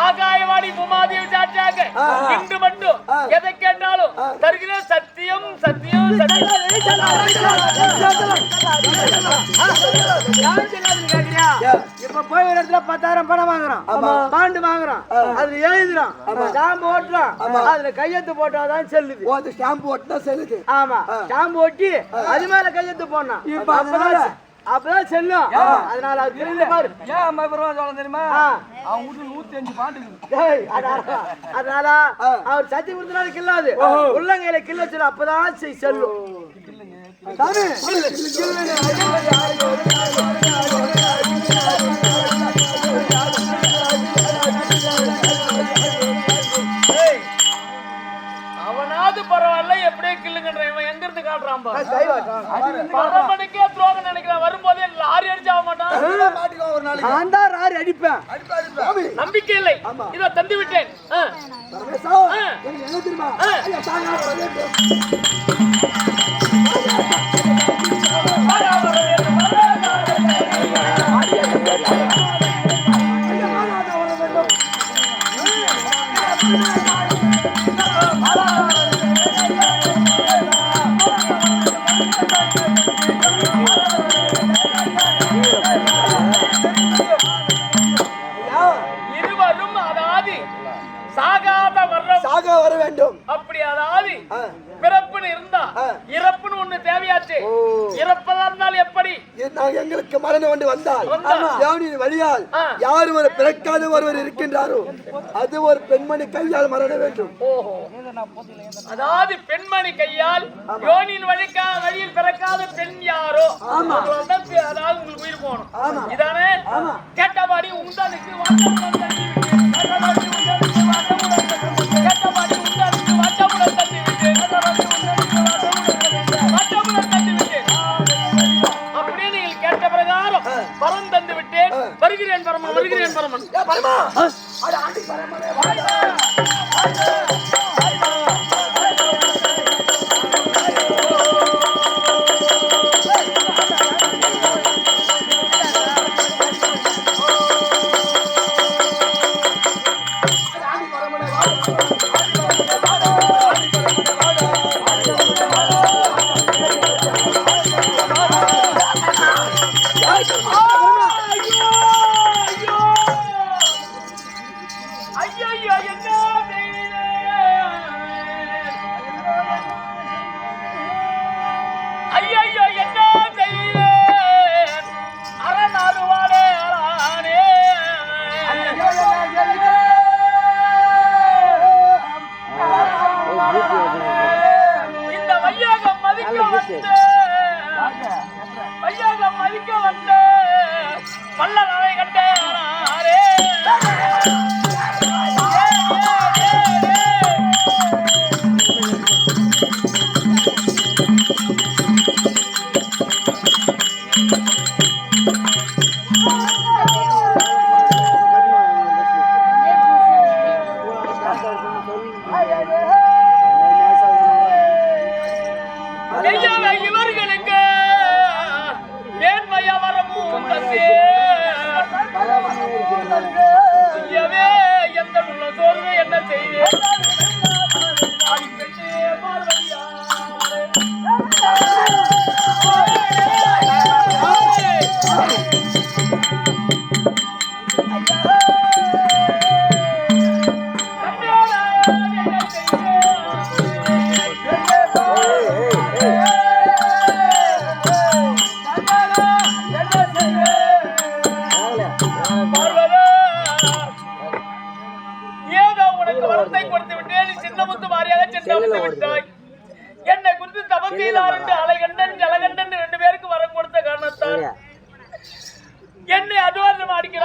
ஆகாயவாணி உமாதேவி சாட்சியாக. இன்று மட்டும். எதை கேட்டாலும் ஆ. தருகிறேன் சத்தியம் சத்தியம் இப்ப போய் ஒரு இடத்துல பத்தாயிரம் பணம் வாங்குறான் ஆமா. பாண்டு வாங்குறான். அதுல எழுதுறான் ஆமா. ஸ்டாம்பு ஓட்டுறான் ஆமா. அதுல கையெழுத்து போட்டாதான் செல்லுது ஸ்டாம்பு ஓட்டினா செல்லுது ஆமா. ஸ்டாம்பு ஓட்டி அது மேல கையெழுத்து போடணும் இப்ப அப்பதான் அப்பதான் செல்லும். அதனால அது தெரிஞ்ச பாரு ஏன் அம்மா பெருமா சொல்ல தெரியுமா. அவன் வீட்டுல நூத்தி அஞ்சு பாட்டு டேய், அதனால அதனால அவர் சத்தி கொடுத்தனால கில்லாது உள்ளங்கையில கில்ல வச்சிடும் அப்பதான் செய் செல்லும். அவனாவது பரவாயில்ல எப்படியே கில்லுங்கன்ற இவன். எங்க இருந்து காட்டுறான் பாரு பரமனுக்கே துரோகம் நினைக்கிறான். வரும்போதே லாரி அடிச்சு ஆக மாட்டான். மாட்டிக்கோ ஒரு நாளைக்கு. நான் தான் ராரி அடிப்பேன். நம்பிக்கை இல்லை. இதோ தந்து விட்டேன். என்ன தெரியுமா? வந்தால். யாவனின் வழியால். யார் ஒரு பிறக்காத ஒருவர் இருக்கின்றாரோ அது ஒரு பெண்மணி கையால் மரண வேண்டும். ஓஹோ. அதாவது பெண்மணி கையால் யோனியின் வழிக்கா வழியில் பிறக்காத பெண் யாரோ? பி- அதாவது உங்களுக்கு உயிர் போகணும். இதானே? கேட்டபாடி உண்டானுக்கு பரம் தந்து விட்டேன். வருகிறேன் பரமன் வருகிறேன் பரமன். பரமா! அட பரமனே வாடா. மதிக்க வந்து மதிக்க வந்து பல்ல நலை கட்டே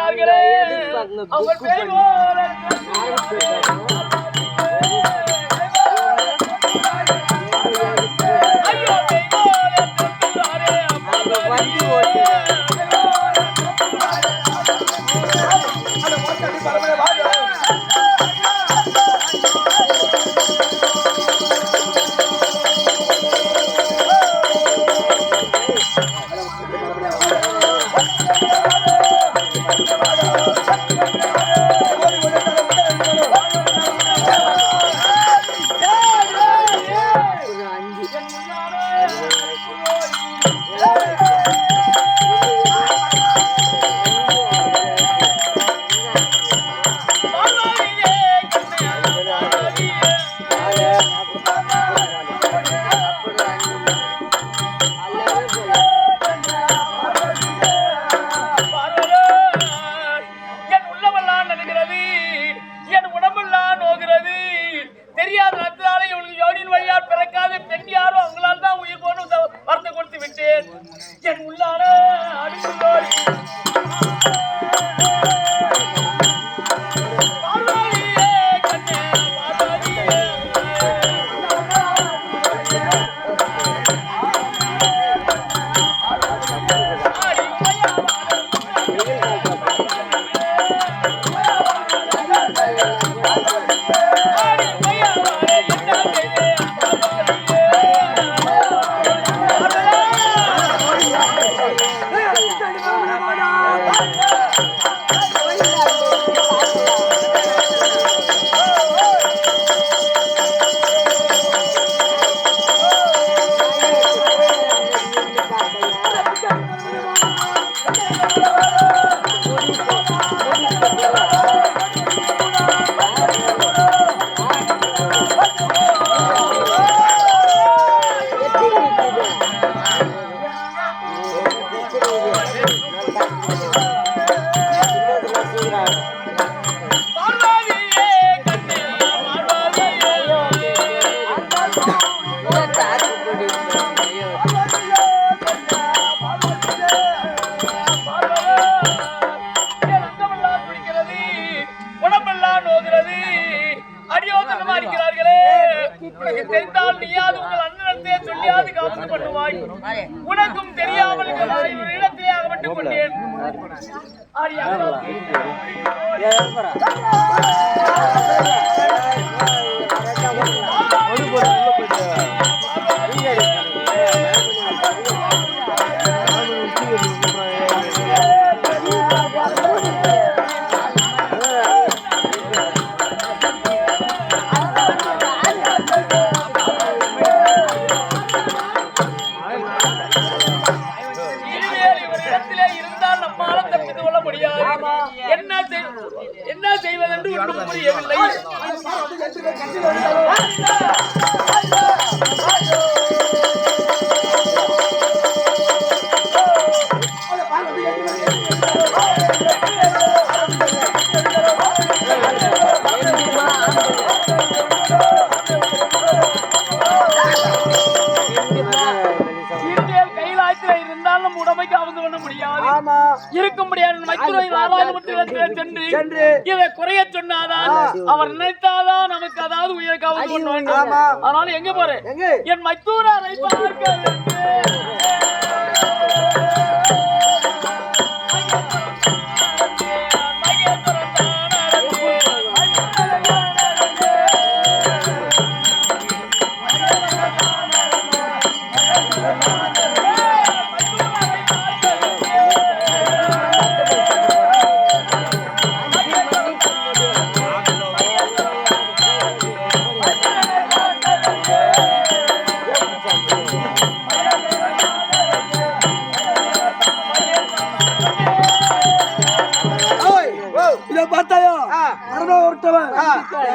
அடிக்கிறார்களே அவங்க பேர் ஐயோ தெய்வாரே, மோதுகிறது அடியோசனமா இருக்கிறார்களே உனக்கு தெரிந்தால் நீயாவது உங்கள் அண்ணனத்தையே சொல்லியாவது காத்து பண்ணுவாய் உனக்கும் தெரியாமல் இடத்திலே அகப்பட்டுக் கொண்டேன் ஆடியா சென்று இதை குறைய சொன்னாதான் அவர் நினைத்தாதான் நமக்கு அதாவது வேண்டும் ஆமா. அதனால எங்க போறேன் என் மைத்தூராரை பார்க்க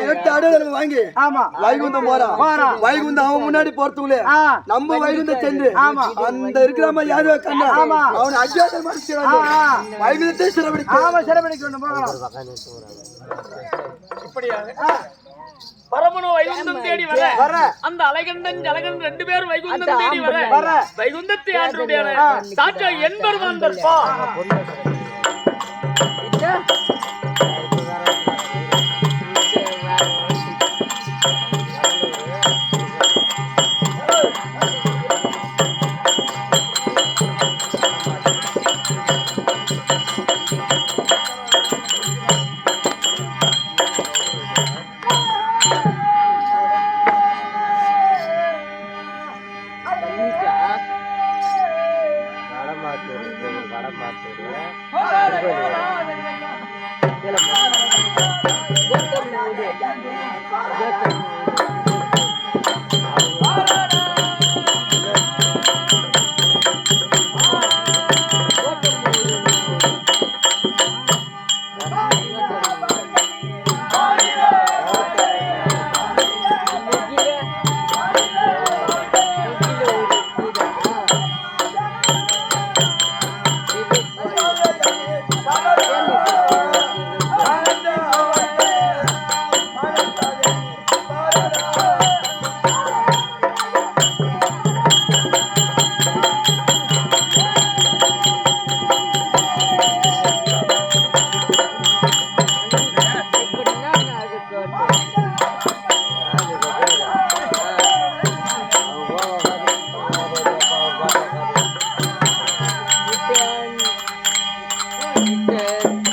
எட்டு அடையாளம் வாங்கி. ஆமா. வைகுந்தம் போறான் போறான். வைகுந்தம் அவன் முன்னாடி போறதுக்குள்ளே. நம்ம வைகுந்தம் சென்று. ஆமா. அந்த இருக்கிற மாதிரி யாதவ கண்ணா ஆமா. அவன் அஜாத மனுஷன் ஆ, ஆ. வைகுந்தத்தை சிறப்பிடிக்க. ஆமா சிறப்படிக்க வேண்டும். போகலாம். இப்படியாக பரமனோ வைகுந்தம் தேடி வர. வர. அந்த அலைகண்டன் ரெண்டு பேரும் வைகுந்தம் தேடி வர. வர. வைகுந்தத்தை ஆண்டுடைய சாட்சியா என்பருமான் தற்பா. है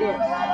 对